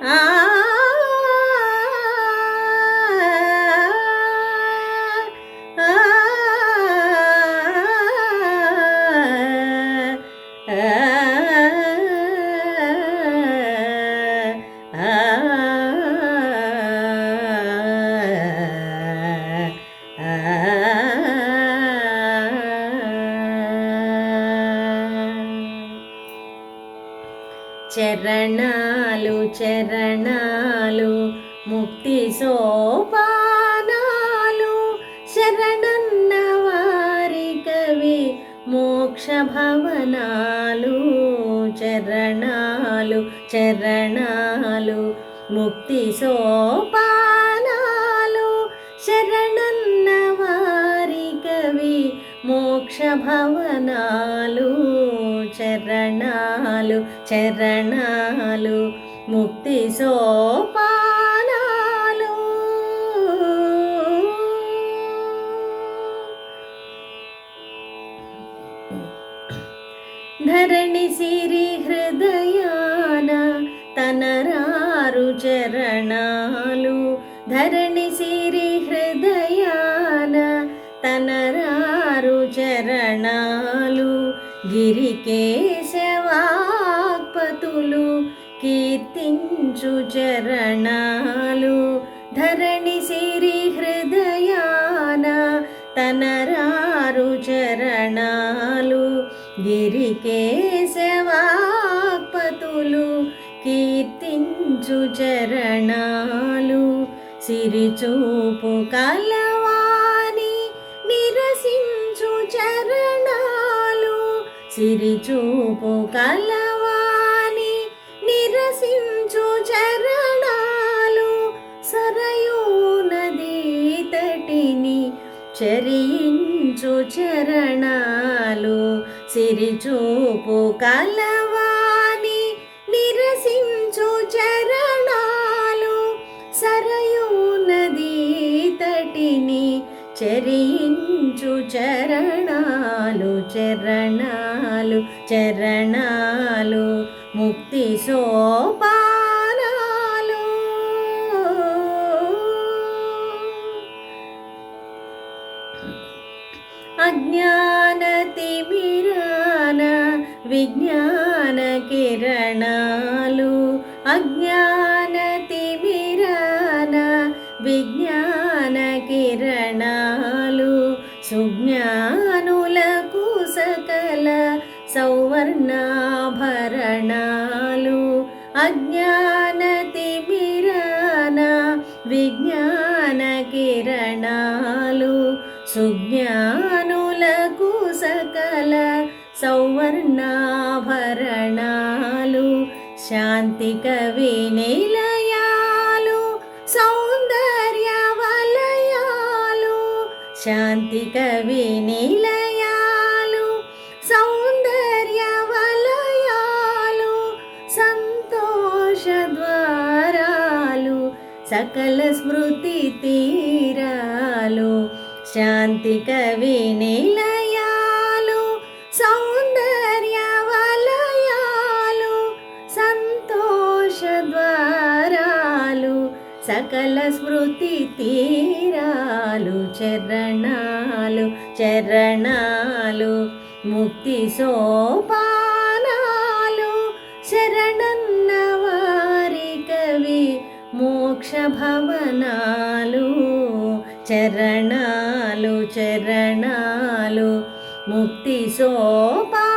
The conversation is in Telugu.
啊。చరణాలు చరణాలు ముక్తి సోపానాలు శరణన్న వారి కవి మోక్ష భవనాలు చరణాలు చరణాలు ముక్తి సోపానాలు శరణన్న వారి కవి మోక్ష భవనాలు చరణాలు. చరణాలు ముక్తి సోపానాలు. ధరణి సిరి హృదయాన తనరారు చరణాలు. ధరణి సిరి హృదయాన తనరారు చరణాలు. గిరికే గిరికేశవాక్పతులు కీర్తించు చరణాలు. ధరణి సిరి హృదయాన తనరారు చరణాలు. గిరికేశవాక్పతులు కీర్తించు చరణాలు. సిరిచూపు కలవాని నిరసించు చరణాలు. సిరిచూపు కలవాని చరించు చరణాలు సిరిచూపు కలవాని నిరసించు చరణాలు. సరయూ నదీ తటిని చరించు చరణాలు చరణాలు చరణాలు. ముక్తి సోపా అజ్ఞానతిమిరాన విజ్ఞాన కిరణాలు అజ్ఞానతిమిరాన విజ్ఞాన కిరణాలు సుజ్ఞానులకు సకల సౌవర్ణాభరణాలు అజ్ఞానతిమిరాన విజ్ఞాన కిరణాలు సుజ్ఞాను సౌవర్ణాభరణాలు శాంతి కవి నిలయాలు సౌందర్య వలయాలు శాంతి కవి నిలయాలు సౌందర్య వలయాలు సంతోష ద్వారాలు సకల స్మృతి తీరాలు శాంతి కవి నిలయాలు. సకల స్మృతి తీరాలు చరణాలు చరణాలు ముక్తి సోపానాలు శరణన్న వారి కవి మోక్ష భవనాలు చరణాలు చరణాలు ముక్తి సోపా